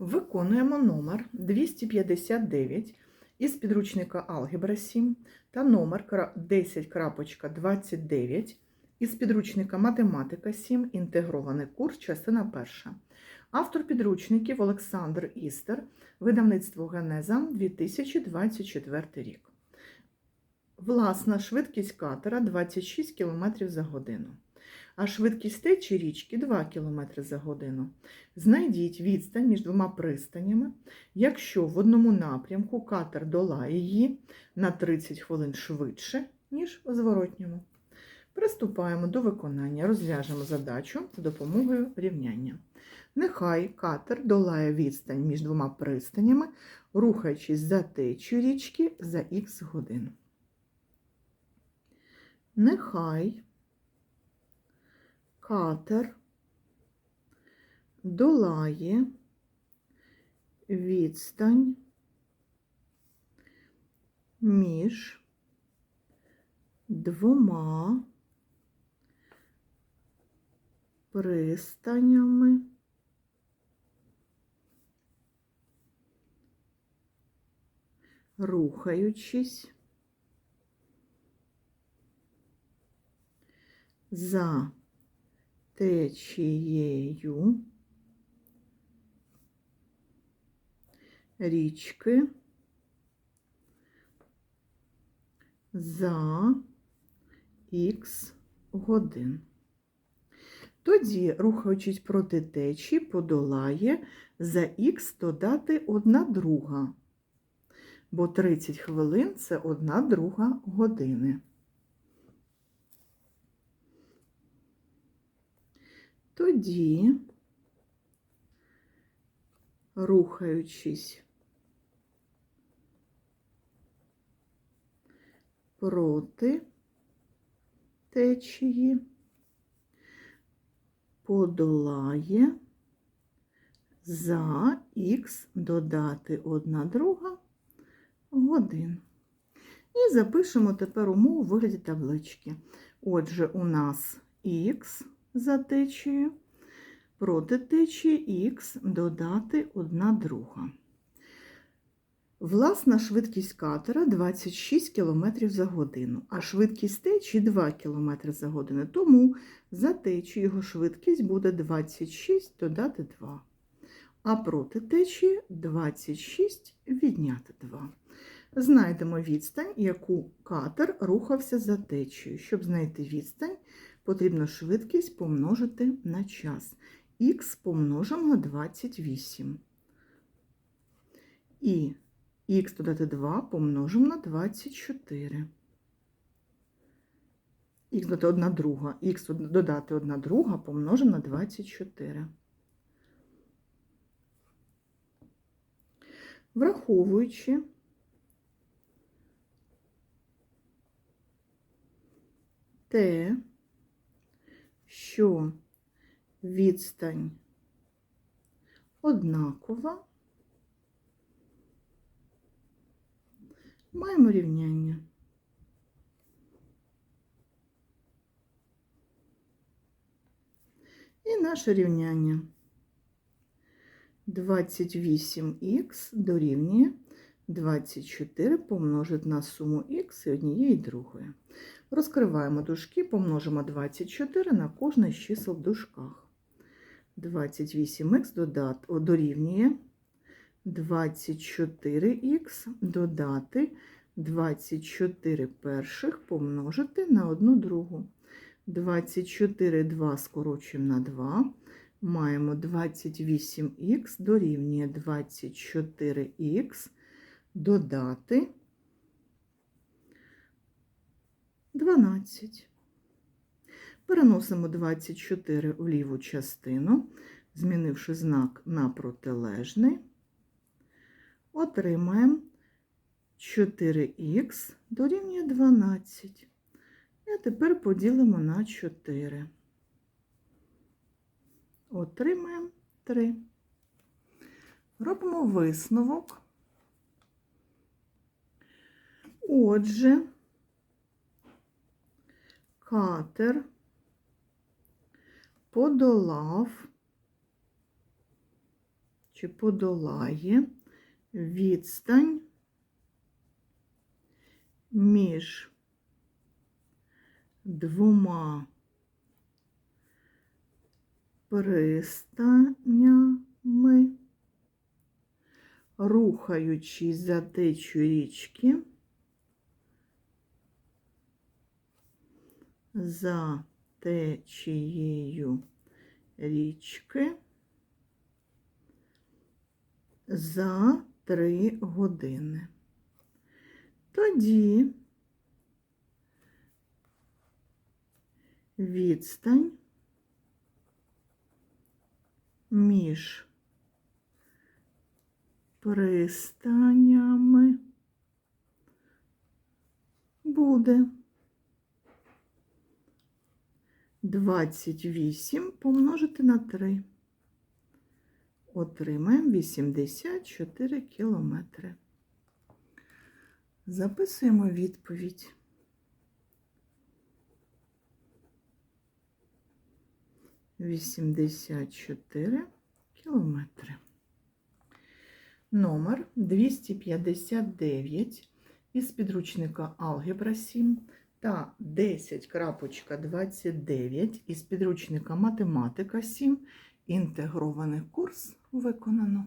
Виконуємо номер 259 із підручника Алгебра 7 та номер кра- 10.29 із підручника Математика 7. Інтегрований курс, частина перша. Автор підручників Олександр Істер, видавництво Генеза 2024 рік. Власна швидкість катера 26 км за годину, а швидкість течії річки 2 км за годину. Знайдіть відстань між двома пристанями, якщо в одному напрямку катер долає її на 30 хвилин швидше, ніж у зворотньому. Приступаємо до виконання, розв'яжемо задачу за допомогою рівняння. Нехай катер долає відстань між двома пристанями, рухаючись за течією річки за х годин. Нехай. Катер. Долає. Відстань. Між. Двома. Пристанями. Рухаючись за течією річки за х годин. Тоді, рухаючись проти течії, подолає за х додати одна друга, бо 30 хвилин це одна друга години. Тоді, рухаючись проти течії, подолає за х додати одна друга годин. І запишемо тепер умову у вигляді таблички. Отже, у нас х за течією, проти течії х додати одна друга. Власна швидкість катера 26 км за годину, а швидкість течії 2 км за годину. Тому за течію його швидкість буде 26 додати 2. А проти течії 26 відняти 2. Знайдемо відстань, яку катер рухався за течією. Щоб знайти відстань, потрібно швидкість помножити на час. Х помножимо на 28. І х додати 2 помножимо на 24. Х додати 1 друга. Х додати 1 друга помножимо на 24. Враховуючи те, що відстань однакова, маємо рівняння. І наше рівняння 28х дорівнює 24 помножити на суму х і однієї другої. Розкриваємо дужки, помножимо 24 на кожне з чисел в дужках. 28х дорівнює 24х додати 24 перших помножити на одну другу. 24 2 скорочуємо на 2. Маємо 28х дорівнює 24х додати 12. Переносимо 24 в ліву частину, змінивши знак на протилежний. Отримаємо 4х дорівнює 12. І тепер поділимо на 4. Отримаємо 3. Робимо висновок. Отже, катер подолав чи подолає відстань між двома пристанями, рухаючись за течію річки, за течією річки за три години. Тоді відстань між пристанями буде 28 помножити на 3. Отримаємо 84 кілометри. Записуємо відповідь. Вісімдесят чотири кілометри. Номер 259 із підручника Алгебра 7 та 10.29 із підручника Математика 7. Інтегрований курс виконано.